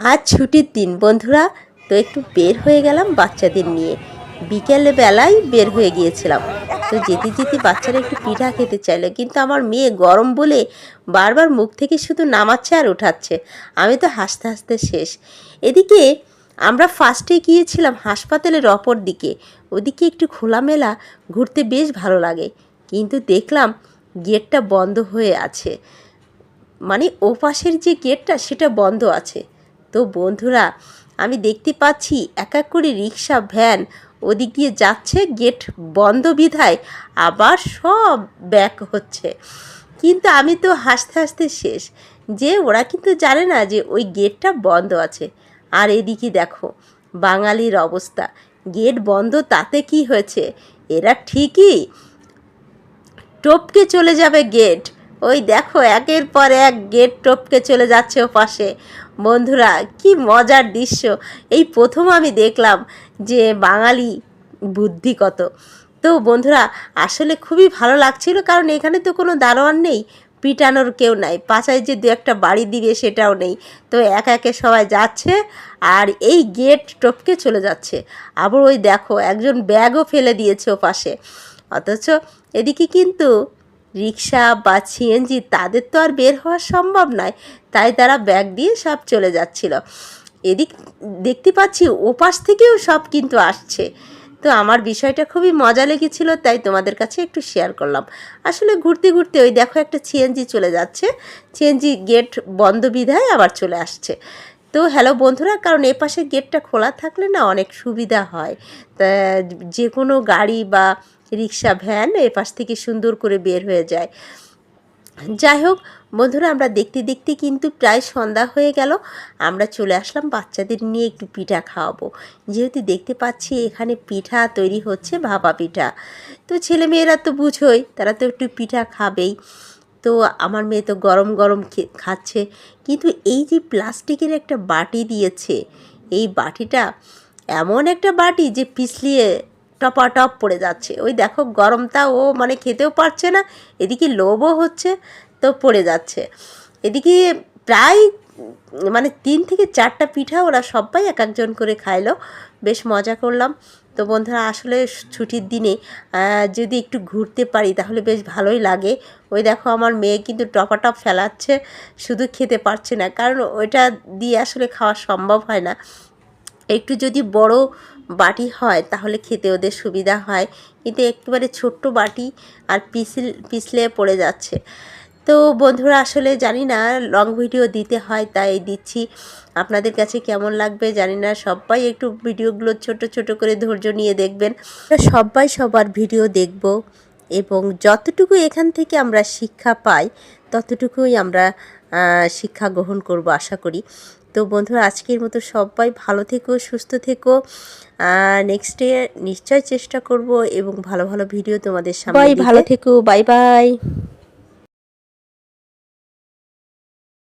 আজ ছুটির দিন, বন্ধুরা। তো একটু বের হয়ে গেলাম বাচ্চাদের নিয়ে। বিকেলে বেলায় বের হয়ে গিয়েছিলাম। তো যেতে যেতে বাচ্চারা একটু পিঠা খেতে চাইলো, কিন্তু আমার মেয়ে গরম বলে বারবার মুখ থেকে শুধু নামাচ্ছে আর উঠাচ্ছে। আমি তো হাসতে হাসতে শেষ। এদিকে আমরা ফার্স্টে গিয়েছিলাম হাসপাতালের অপর দিকে। ওদিকে একটু খোলামেলা, ঘুরতে বেশ ভালো লাগে। কিন্তু দেখলাম গেটটা বন্ধ হয়ে আছে। মানে ওপাশের যে গেটটা, সেটা বন্ধ আছে। তো বন্ধুরা, আমি দেখতে পাচ্ছি এক এক করে রিক্সা, ভ্যান ওদিক দিয়ে যাচ্ছে, গেট বন্ধ বিধায় আবার সব ব্যাক হচ্ছে। কিন্তু আমি তো হাসতে হাসতে শেষ, যে ওরা কিন্তু জানে না যে ওই গেটটা বন্ধ আছে। আর এদিকে দেখো, বাঙালির অবস্থা, গেট বন্ধ তাতে কি হয়েছে? এরা ঠিকই টপকে চলে যাবে গেট। ওই দেখো, একের পর এক গেট টপকে চলে যাচ্ছে ও পাশে। বন্ধুরা, কি মজার দৃশ্য। এই প্রথম আমি দেখলাম যে বাঙালি বুদ্ধি কত। তো বন্ধুরা, আসলে খুবই ভালো লাগছিল, কারণ এখানে তো কোনো দারোয়ান নেই, পিটানোর কেউ নাই পাশায় যে দু একটা বাড়ি দিবে সেটাও নেই। তো একা একে সবাই যাচ্ছে আর এই গেট টপকে চলে যাচ্ছে। আবার ওই দেখো, একজন ব্যাগও ফেলে দিয়েছে ও পাশে। অথচ এদিকে কিন্তু রিক্সা বা সিএনজি তাদের তো আর বের হওয়া সম্ভব নয়, তাই তারা ব্যাগ দিয়ে সব চলে যাচ্ছিল। এদিক দেখতে পাচ্ছি ওপাশ থেকেও সব কিন্তু আসছে। তো আমার বিষয়টা খুবই মজা লেগেছিল, তাই তোমাদের কাছে একটু শেয়ার করলাম। আসলে ঘুরতে ঘুরতে ওই দেখো একটা সিএনজি চলে যাচ্ছে। সিএনজি গেট বন্ধ বিধায় আবার চলে আসছে। তো হ্যালো বন্ধুরা, কারণ এ পাশে গেটটা খোলা থাকলে না অনেক সুবিধা হয়। যে কোনো গাড়ি বা রিক্সা ভ্যান এ পাশ থেকে সুন্দর করে বের হয়ে যায়। যাই হোক, বন্ধুরা, আমরা দেখতে দেখতে কিন্তু প্রায় সন্ধ্যা হয়ে গেল। আমরা চলে আসলাম বাচ্চাদের নিয়ে একটু পিঠা খাওয়াবো। যেহেতু দেখতে পাচ্ছি এখানে পিঠা তৈরি হচ্ছে, ভাপা পিঠা। তো ছেলেমেয়েরা তো বুঝোই, তারা তো একটু পিঠা খাবেই। তো আমার মেয়ে তো গরম গরম খাচ্ছে। কিন্তু এই যে প্লাস্টিকের একটা বাটি দিয়েছে, এই বাটিটা এমন একটা বাটি যে পিছলিয়ে টপাটপ পড়ে যাচ্ছে। ওই দেখো গরমটা ও মানে খেতেও পারছে না, এদিকে লোভও হচ্ছে তো পড়ে যাচ্ছে। এদিকে প্রায় মানে তিন থেকে চারটা পিঠা ওরা সবাই এক একজন করে খাইলো, বেশ মজা করলাম। তো বন্ধুরা, আসলে ছুটির দিনে যদি একটু ঘুরতে পারি তাহলে বেশ ভালোই লাগে। ওই দেখো আমার মেয়ে কিন্তু টপাটপ ফেলাচ্ছে, শুধু খেতে পারছে না, কারণ ওইটা দিয়ে আসলে খাওয়া সম্ভব হয় না। একটু যদি বড় বাটি হয়, তাহলে খেতে ওদের সুবিধা হয়। কিন্তু একেবারে ছোট্ট বাটি আর পিছিল পিছলে পড়ে যাচ্ছে। তো বন্ধুরা, আসলে জানি না লং ভিডিও দিতে হয়, তাই দিচ্ছি। আপনাদের কাছে কেমন লাগবে জানি না, সবাই একটু ভিডিওগুলো ছোট ছোট করে ধৈর্য নিয়ে দেখবেন। সবাই সবার ভিডিও দেখব। এবং যতটুকু এখান থেকে আমরা শিক্ষা পাই ততটুকুই আমরা শিক্ষা গ্রহণ করব আশা করি। তো বন্ধুরা আজকের মতো সবাই ভালো থেকো সুস্থ থেকো। নেক্সট ডে নিশ্চয় চেষ্টা করব এবং ভালো ভালো ভিডিও তোমাদের সামনে ভালো থেকো বাই বাই